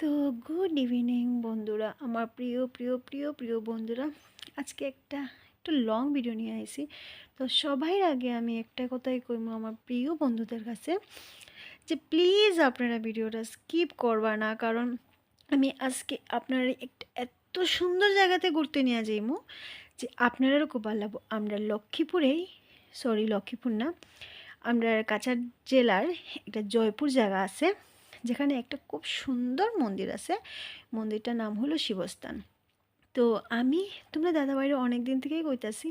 তো good evening বন্ধুরা, আমার প্রিয় প্রিয় প্রিয় প্রিয় বন্ধুরা। আজকে একটা, একটু লং ভিডিও নিয়ে আসি তো সবাই আগে আমি একটা কথাই কইমু আমার প্রিয় বন্ধুদের কাছে, যে প্লিজ আপনারা ভিডিওটা স্কিপ করবা না, কারণ আমি আজকে আপনার একটা এত সুন্দর জায়গাতে ঘুরতে নিয়ে যাইমু, যে আপনারাও খুব ভালো লাগবো। আমরা লক্ষ্মীপুরেই সরি লক্ষ্মীপুর না, আমরা কাছাড় জেলার একটা জয়পুর জায়গা আছে। যেখানে একটা খুব সুন্দর মন্দির আছে। মন্দিরটার নাম হলো শিবস্থান। তো আমি, তোমরা দাদাবাড়ির অনেক দিন থেকেই কইতাছি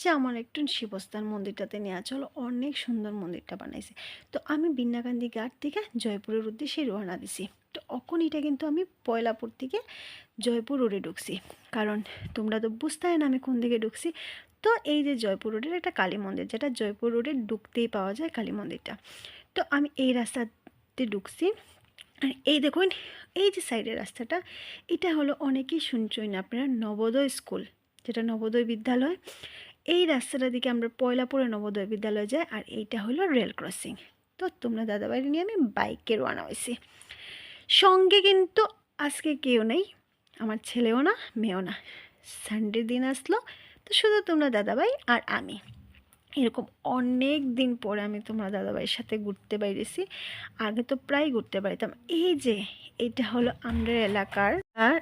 যে আমার একটু শিবস্থান মন্দিরটাতে নেওয়া চলো, অনেক সুন্দর মন্দিরটা বানাইছে। তো আমি বিন্নাকান্দি ঘাট থেকে জয়পুরের উদ্দেশ্যে রওনা দিছি। তো অখন এটা কিন্তু আমি পয়লাপুর থেকে জয়পুর রোডে ঢুকছি। কারণ তোমরা তো বুঝতে না আমি কোন দিকে ঢুকছি। তো এই যে জয়পুর রোডের একটা কালী মন্দির, যেটা জয়পুর রোডে ঢুকতেই পাওয়া যায় কালী মন্দিরটা। তো আমি এই রাস্তাতে ঢুকছি। আর এই দেখুন, এই যে সাইডের রাস্তাটা, এটা হলো অনেকেই শুনছই না, আপনারা নবোদয় স্কুল, যেটা নবোদয় বিদ্যালয়, এই রাস্তাটা দিকে আমরা পয়লাপুরে নবোদয় বিদ্যালয় যাই, আর এইটা হলো রেল ক্রসিং। তো তোমরা দাদাবাড়ি নিয়ে আমি বাইকে রওনা হয়েছি। সঙ্গে কিন্তু আজকে কেউ নেই, আমার ছেলেও না, মেয়েও না। সানডে দিন আসলো, তো শুধু তোমরা দাদাভাই আর আমি। এরকম অনেক দিন পরে আমি তোমরা দাদাভাইয়ের সাথে ঘুরতে বাইরেছি আগে তো প্রায় ঘুরতে পারিতাম এই যে, এটা হলো আমরা এলাকার আর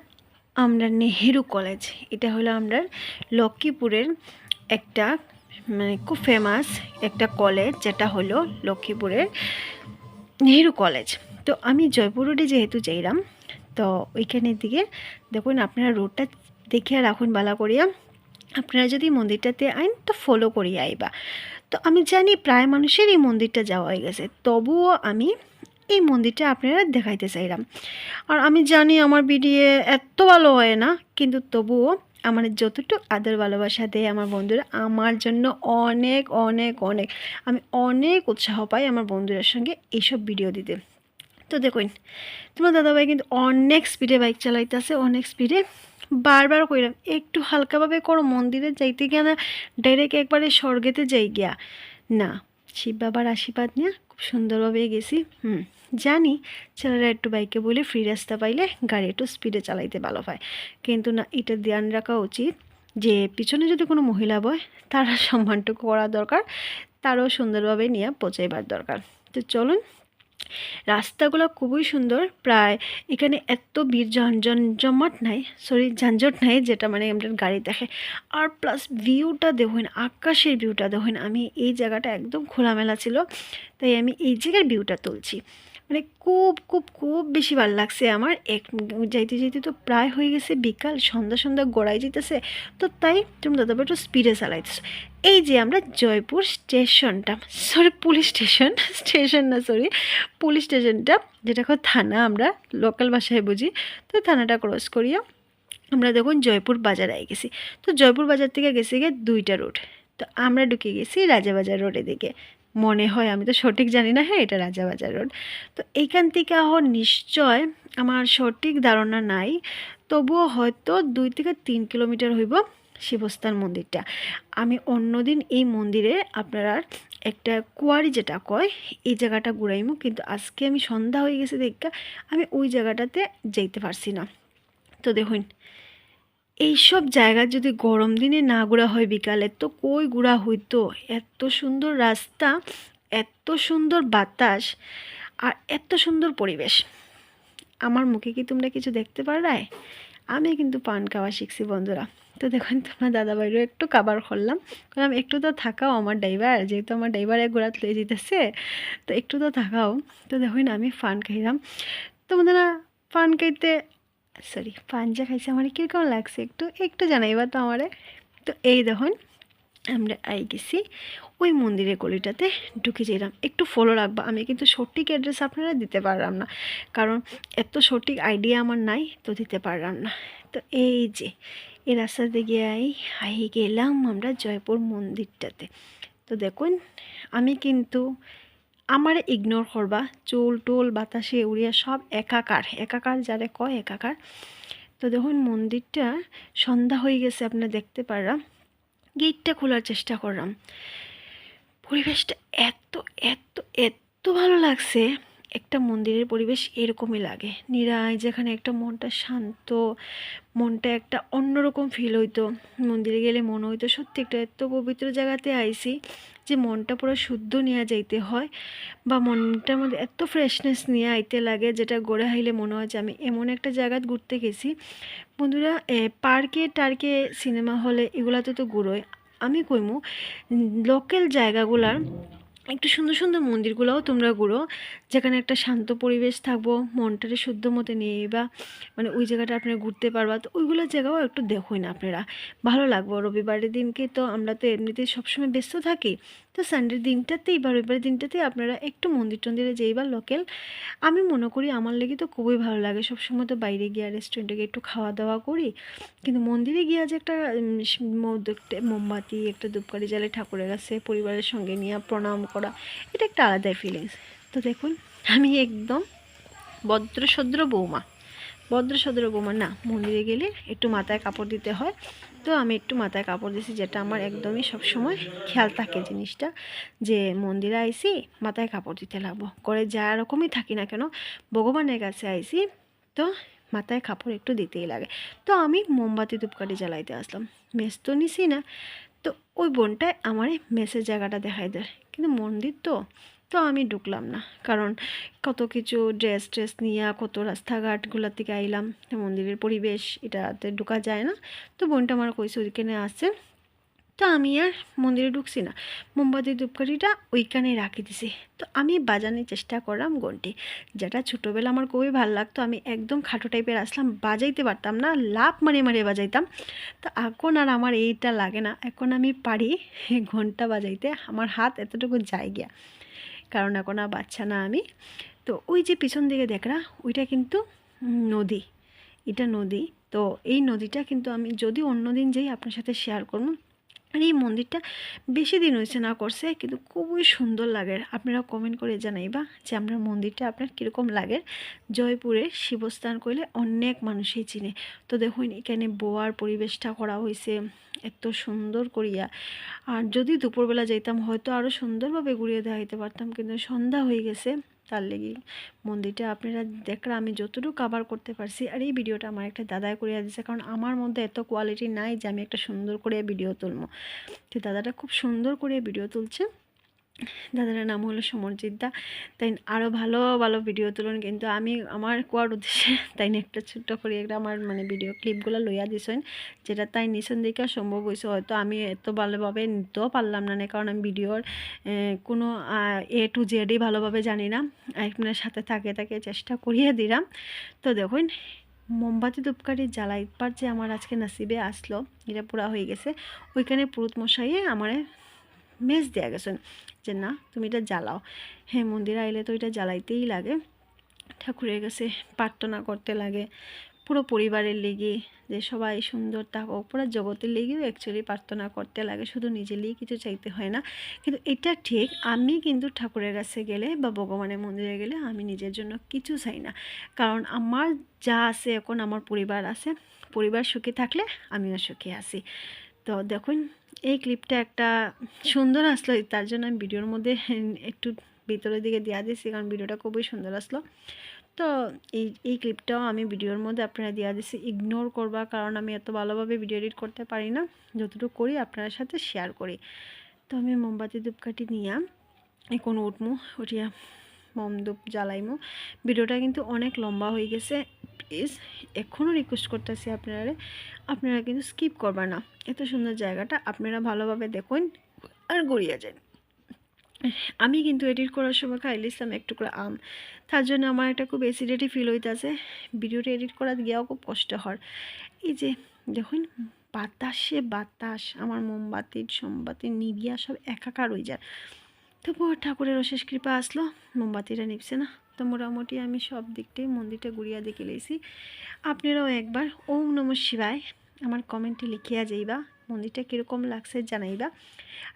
আমরা নেহেরু কলেজ। এটা হলো আমরা লক্ষ্মীপুরের একটা মানে খুব ফেমাস একটা কলেজ, যেটা হলো লক্ষ্মীপুরের নেহেরু কলেজ। তো আমি জয়পুর রোডে যেহেতু যাইলাম তো ওইখানের দিকে দেখুন, আপনারা রোডটা দেখিয়া রাখুন বালা করিয়া আপনারা যদি মন্দিরটাতে আইন তো ফলো করি আইবা। তো আমি জানি প্রায় মানুষের এই মন্দিরটা যাওয়া হয়ে গেছে, তবুও আমি এই মন্দিরটা আপনারা দেখাইতে চাইলাম। আর আমি জানি আমার ভিডিও এত ভালো হয় না, কিন্তু তবুও আমার যতটুকু আদর ভালোবাসা দেয় আমার বন্ধুরা, আমার জন্য অনেক অনেক অনেক। আমি অনেক উৎসাহ পাই আমার বন্ধুদের সঙ্গে এইসব ভিডিও দিতে। তো দেখুন, তোমার দাদাভাই কিন্তু অনেক স্পিডে বাইক চালাইতেছে, অনেক স্পিডে বারবার কইলাম, একটু হালকাভাবে করো, মন্দিরে যাইতে গিয়া না ডাইরেক্ট একবারে স্বর্গেতে যাই গিয়া। না, শিব বাবার আশীর্বাদ নিয়ে খুব সুন্দরভাবে গেছি, হুম, জানি ছেলেরা একটু বাইকে বলে ফ্রি রাস্তা পাইলে গাড়ি একটু স্পিডে চালাইতে ভালো হয়। কিন্তু না, এটা ধ্যান রাখা উচিত যে, পিছনে যদি কোনো মহিলা বয়, তার সম্মানটুকু করা দরকার, তারও সুন্দরভাবে নিয়ে পৌঁছাইবার দরকার। তো চলুন রাস্তাগুলো খুবই সুন্দর। প্রায় এখানে এত ভিড় জমজমাট নাই সরি ঝঞ্ঝট নাই, যেটা মানে আমাদের গাড়ি দেখে। আর প্লাস ভিউটা দেখুন, আকাশের ভিউটা দেখুন, আমি এই জায়গাটা একদম খোলামেলা ছিল, তাই আমি এই জায়গার ভিউটা তুলছি। মানে খুব খুব খুব বেশি ভালো লাগছে আমার। এক যাইতে যাইতে তো প্রায় হয়ে গেছে বিকাল, সন্ধ্যা সন্ধ্যা গড়াই যেতেছে তো তাই তুমি দাদা একটু স্পিডে চালাইতেছো। এই যে আমরা জয়পুর স্টেশনটা সরি পুলিশ স্টেশন স্টেশন না সরি পুলিশ স্টেশনটা যেটা থানা, আমরা লোকাল ভাষায় বুঝি। তো থানাটা ক্রস করিয়া আমরা দেখুন জয়পুর বাজার আই গেছি। তো জয়পুর বাজার থেকে গেছি গিয়ে দুইটা রোড তো আমরা ঢুকে গেছি রাজাবাজার রোডের দিকে। মনে হয়, আমি তো সঠিক জানি না হ্যাঁ এটা রাজাবাজার রোড। তো এইখান থেকে আহ নিশ্চয় আমার সঠিক ধারণা নাই, তবুও হয়তো দুই থেকে তিন কিলোমিটার হইব শিবস্থান মন্দিরটা। আমি অন্যদিন এই মন্দিরে আপনারা একটা কুয়ারি যেটা কয়, এই জায়গাটা ঘুরাইমু, কিন্তু আজকে আমি সন্ধ্যা হয়ে গেছে দেখা, আমি ওই জায়গাটাতে যেতে পারছি না। তো দেখুন এইসব জায়গা যদি গরম দিনে না ঘোরা হয় বিকালে, তো কই ঘোরা হইতো? এত সুন্দর রাস্তা, এত সুন্দর বাতাস, আর এত সুন্দর পরিবেশ। আমার মুখে কি তোমরা কিছু দেখতে পারায় আমি কিন্তু পান খাওয়া শিখছি, বন্ধুরা। তো দেখুন, তোমার দাদাবাড়িরও একটু কাবার করলাম। কারণ একটু তো থাকাও আমার ড্রাইভার, যেহেতু আমার ড্রাইভার এক ঘোরাত লয়ে যেতেছে তো একটু তো থাকাও। তো দেখুন, আমি ফান খাইলাম। তো বন্ধুরা ফান খাইতে সরি, পাঞ্জা খাইছে আমার কীরকম লাগছে? একটু একটু জানাইবা তো আমারে। তো এই দেখুন, আমরা আই গেছি ওই মন্দিরের গলিটাতে ঢুকে যেলাম। একটু ফলো রাখবা, আমি কিন্তু সঠিক অ্যাড্রেস আপনারা দিতে পারলাম না। কারণ এত সঠিক আইডিয়া আমার নাই, তো দিতে পারলাম না। তো এই যে, এই রাস্তাতে গিয়ে আই গেলাম আমরা জয়পুর মন্দিরটাতে। তো দেখুন, আমি কিন্তু আমার ইগনোর করবা, চুল টুল বাতাসে উড়িয়া সব একাকার একাকার যারে কয় একাকার। তো দেখুন মন্দিরটা সন্ধ্যা হয়ে গেছে, আপনারা দেখতে পারলাম গেটটা খোলার চেষ্টা করলাম। পরিবেশটা এত এত এত ভালো লাগছে। একটা মন্দিরের পরিবেশ এরকমই লাগে। নিরায়, যেখানে একটা মনটা শান্ত, মনটা একটা অন্যরকম ফিল হইতো। মন্দিরে গেলে মনে হইতো, সত্যি একটা এত পবিত্র জায়গাতে আইসি যে মনটা পুরো শুদ্ধ নিয়ে যাইতে হয় বা মনটার মধ্যে এত ফ্রেশনেস নিয়ে আইতে লাগে যেটা গড়ে হাইলে মনে হয় যে আমি এমন একটা জায়গাত ঘুরতে গেছি। বন্ধুরা পার্কে টার্কে, সিনেমা হলে এগুলাতে তো ঘুরোয় আমি কইমু লোকাল জায়গাগুলার একটু সুন্দর সুন্দর মন্দিরগুলোও তোমরা ঘুরো। যেখানে একটা শান্ত পরিবেশ থাকব, মনটারে শুদ্ধ মতো নিয়ে বা মানে ওই জায়গাটা আপনারা ঘুরতে পারবা। তো ওইগুলো জায়গাও একটু দেখুন আপনারা। ভালো লাগবো। রবিবারের দিনকে তো আমরা তো এমনিতেই সবসময় ব্যস্ত থাকি। তো সানডের দিনটাতেই বা রবিবারের দিনটাতেই আপনারা একটু মন্দির টন্দিরে যেই বা লোকাল আমি মনে করি আমার লেগে তো খুবই ভালো লাগে। সবসময় তো বাইরে গিয়ে রেস্টুরেন্টে গিয়ে একটু খাওয়া দাওয়া করি। কিন্তু মন্দিরে গিয়ে যে একটা মোমবাতি, একটা ধূপকাঠি জ্বালে ঠাকুরের কাছে পরিবারের সঙ্গে নিয়ে প্রণাম করা, এটা একটা আলাদাই ফিলিংস তো দেখুন, আমি একদম ভদ্রসদ্র বৌমা। ভদ্রসদ্র বৌমা না, মন্দিরে গেলে একটু মাথায় কাপড় দিতে হয়। তো আমি একটু মাথায় কাপড় দিছি, যেটা আমার একদমই সবসময় খেয়াল থাকে জিনিসটা, যে মন্দিরে আইসি মাথায় কাপড় দিতে লাগবো। করে যা রকমই থাকি না কেন, ভগবানের কাছে আইসি তো মাথায় কাপড় একটু দিতেই লাগে। তো আমি মোমবাতি ধূপকাঠি জ্বালাইতে আসলাম। মেস তো নিছি না, তো ওই বোনটায় আমার মেসের জায়গাটা দেখাই দেয়। কিন্তু মন্দির তো তো আমি ঢুকলাম না। কারণ কত কিছু ড্রেস ট্রেস নিয়ে কত রাস্তাঘাটগুলোর থেকে আইলাম, মন্দিরের পরিবেশ, এটাতে ঢুকা যায় না। তো বোনটা আমার কইছে ওইখানে আসছে। তো আমি আর মন্দিরে ঢুকছি না। মোমবাতি, ধূপকাঠিটা ওইখানে রাখি দিছি। তো আমি বাজানোর চেষ্টা করলাম ঘন্টি যেটা ছোটোবেলা আমার খুবই ভালো লাগতো, আমি একদম খাটো টাইপের আসলাম, বাজাইতে পারতাম না লাভ মারে মারে বাজাইতাম। তো এখন আর আমার এইটা লাগে না। এখন আমি পারি ঘণ্টা বাজাইতে, আমার হাত এতটুকু যায় গিয়া কারণ এখন আর বাচ্চা না আমি। তো ওই যে পিছন দিকে দেখরা ওইটা কিন্তু নদী। এটা নদী। তো এই নদীটা কিন্তু আমি যদি অন্য দিন যাই আপনার সাথে শেয়ার করব আর এই মন্দিরটা বেশি দিন হয়েছে না করছে, কিন্তু খুবই সুন্দর লাগে। আপনারা কমেন্ট করে জানাইবা যে আমরা মন্দিরটা আপনার কীরকম লাগে। জয়পুরে শিবস্থান করলে অনেক মানুষই চিনে। তো দেখুন, এখানে বোয়ার পরিবেশটা করা হয়েছে এত সুন্দর করিয়া। আর যদি দুপুরবেলা যাইতাম হয়তো আরও সুন্দরভাবে ঘুরিয়ে দেওয়া দেখাইতে পারতাম, কিন্তু সন্ধ্যা হয়ে গেছে। তার লেগে মন্দিরটা আপনারা দেখলে আমি যতটুকু কাভার করতে পারছি। আর এই ভিডিওটা আমার একটা দাদায় করিয়া দিয়েছে কারণ আমার মধ্যে এত কোয়ালিটি নাই যে আমি একটা সুন্দর করে ভিডিও তুলবো। তো দাদাটা খুব সুন্দর করে ভিডিও তুলছে। দাদাটার নাম হলো সমরজিৎ দা। তাই আরও ভালো ভালো ভিডিও তুলুন। কিন্তু আমি আমার কোয়ার উদ্দেশ্যে তাই একটা ছোট্ট করে একটা আমার মানে ভিডিও ক্লিপগুলো লইয়া দিছেন, যেটা তাই নিছেন দেখে সম্ভব হয়েছে হয়তো আমি এত ভালোভাবে নিতেও পারলাম না না, কারণ আমি ভিডিওর কোনো এ টু জেডই ভালোভাবে জানি না। আপনার সাথে থাকে তাকে চেষ্টা করিয়ে দিলাম। তো দেখুন, মোমবাতি ধূপকাঠি জ্বালাইবার যে আমার আজকে নাসিবে আসলো, এটা পুরা হয়ে গেছে। ওইখানে পুরুত মশাইয়ে আমার মেজ দেওয়া গেছেন যে না, তুমি এটা জ্বালাও। হ্যাঁ মন্দিরে, আইলে তো এটা জ্বালাইতেই লাগে। ঠাকুরের কাছে প্রার্থনা করতে লাগে। পুরো পরিবারের লেগে যে সবাই সুন্দর থাকুক। পুরো জগতের লেগেও অ্যাকচুয়ালি প্রার্থনা করতে লাগে। শুধু নিজের লিগে কিছু চাইতে হয় না। কিন্তু এটা ঠিক, আমি কিন্তু ঠাকুরের কাছে গেলে বা ভগবানের মন্দিরে গেলে আমি নিজের জন্য কিছু চাই না। কারণ আমার যা আছে, এখন আমার পরিবার আছে। পরিবার সুখী থাকলে আমিও সুখী আছি। তো দেখুন, এই ক্লিপটা একটা সুন্দর আসলো। তার জন্য আমি ভিডিওর মধ্যে একটু ভিতরের দিকে দেওয়া দিয়েছি, কারণ ভিডিওটা খুবই সুন্দর আসলো। তো এই এই ক্লিপটাও আমি ভিডিওর মধ্যে আপনারা দেওয়া দিয়েছি। ইগনোর করবা, কারণ আমি এত ভালোভাবে ভিডিও এডিট করতে পারি না। যতটুকু করি আপনার সাথে শেয়ার করি। তো আমি মোমবাতি ধূপকাঠি নিয়ে, এখন উঠমু, উঠিয়া মোম ধূপ জ্বালাইমু। ভিডিওটা কিন্তু অনেক লম্বা হয়ে গেছে। প্লিজ এখনও রিকোয়েস্ট করতেছি আপনারা আপনারা কিন্তু স্কিপ করবা না। এত সুন্দর জায়গাটা, আপনারা ভালোভাবে দেখুন আর গড়িয়ে যান। আমি কিন্তু এডিট করার সময় খাইলে ইসলাম একটু করে আম। তার জন্য আমার একটা খুব অ্যাসিডিটি ফিল হইতেছে। ভিডিওটা এডিট করা গিয়েও খুব কষ্ট হয়। এই যে দেখুন, বাতাসে বাতাস, আমার মোমবাতির সোমবাতি নিবিয়া সব একাকার হয়ে যায়। তবুও ঠাকুরের অশেষ কৃপা আসলো, মোমবাতিটা নিপছে না। তো মোটামুটি আমি সব দিকটাই মন্দিরটা ঘুরিয়া দেখে লেছি আপনারাও একবার ওম নম শিবায় আমার কমেন্টে লিখিয়া যাইবা, মন্দিরটা কীরকম লাগছে জানাইবা।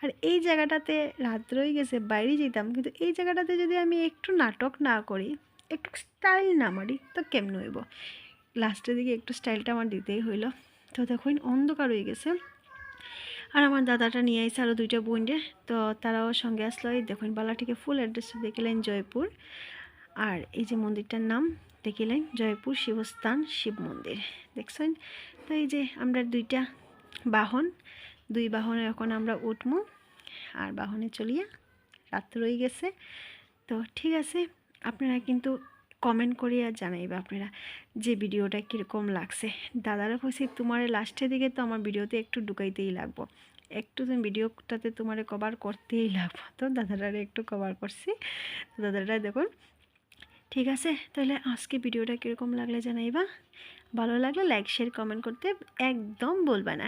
আর এই জায়গাটাতে রাত রয়ে গেছে, বাইরে যেতাম কিন্তু এই জায়গাটাতে যদি আমি একটু নাটক না করি, একটু স্টাইল না মারি, তো কেমন হইব? লাস্টের দিকে একটু স্টাইলটা আমার দিতেই হইল। তো দেখুন, অন্ধকার হয়ে গেছে। আর আমার দাদাটা নিয়ে আইসে আরও দুইটা বোনরে তো তারাও সঙ্গে আসলো। এই দেখুন, বালাটিকে ফুল অ্যাড্রেসটা দেখলেন জয়পুর। আর এই যে মন্দিরটার নাম দেখিলেন জয়পুর শিবস্থান শিব মন্দির। দেখছেন? তো এই যে আমরা দুইটা বাহন, দুই বাহনে এখন আমরা উঠবো আর বাহনে চলিয়া রাত রয়ে গেছে। তো ঠিক আছে, আপনারা কিন্তু কমেন্ট করিয়া জানাইবে আপনারা যে ভিডিওটা কীরকম লাগছে। দাদারা কইছে, তোমার লাস্টের দিকে তো আমার ভিডিওতে একটু ঢুকাইতেই লাগবো। একটু তুমি ভিডিওটাতে তোমার কভার করতেই লাগবো। তো দাদারা একটু কভার করছি। দাদারা দেখুন ঠিক আছে? তাহলে আজকে ভিডিওটা কীরকম লাগলে জানাইবা? ভালো লাগলে লাইক শেয়ার কমেন্ট করতে একদম বলবা না।